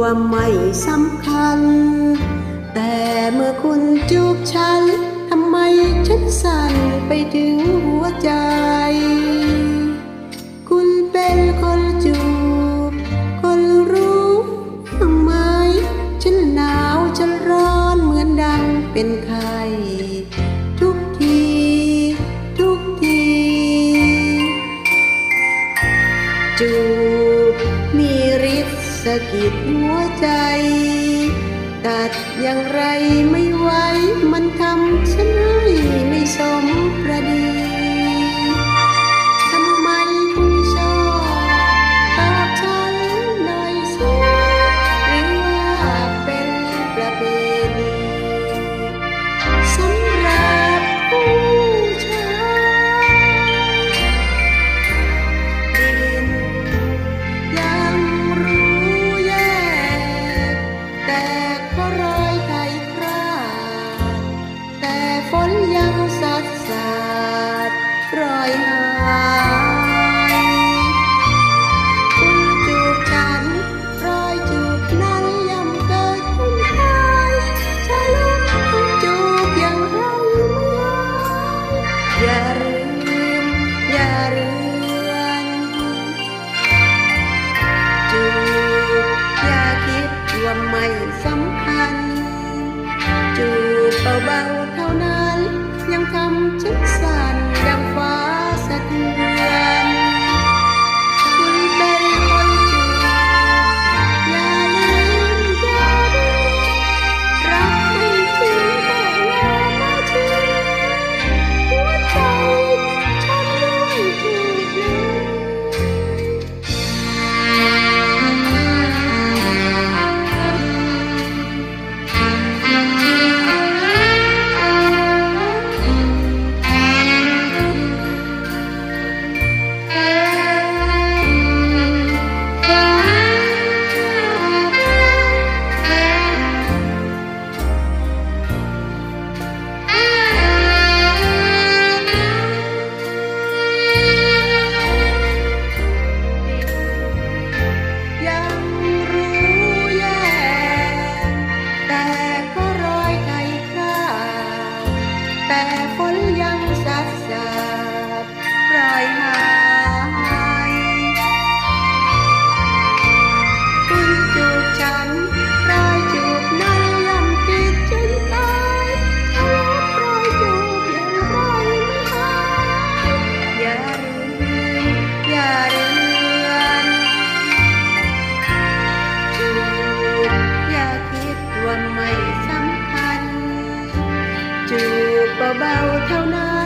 ว่าไม่สำคัญ แต่เมื่อคุณจูบฉันทำไมฉันสั่นไปถึงหัวใจ คุณเป็นคนจูบ คนรู้ทำไม ฉันหนาวฉันร้อนเหมือนดังเป็นไข้ทุกทีทุกทีจูบะกิดหัวใจ ตัดอย่างไรไม่ไหวมันทำฉัน find some เบาๆเท่านั้น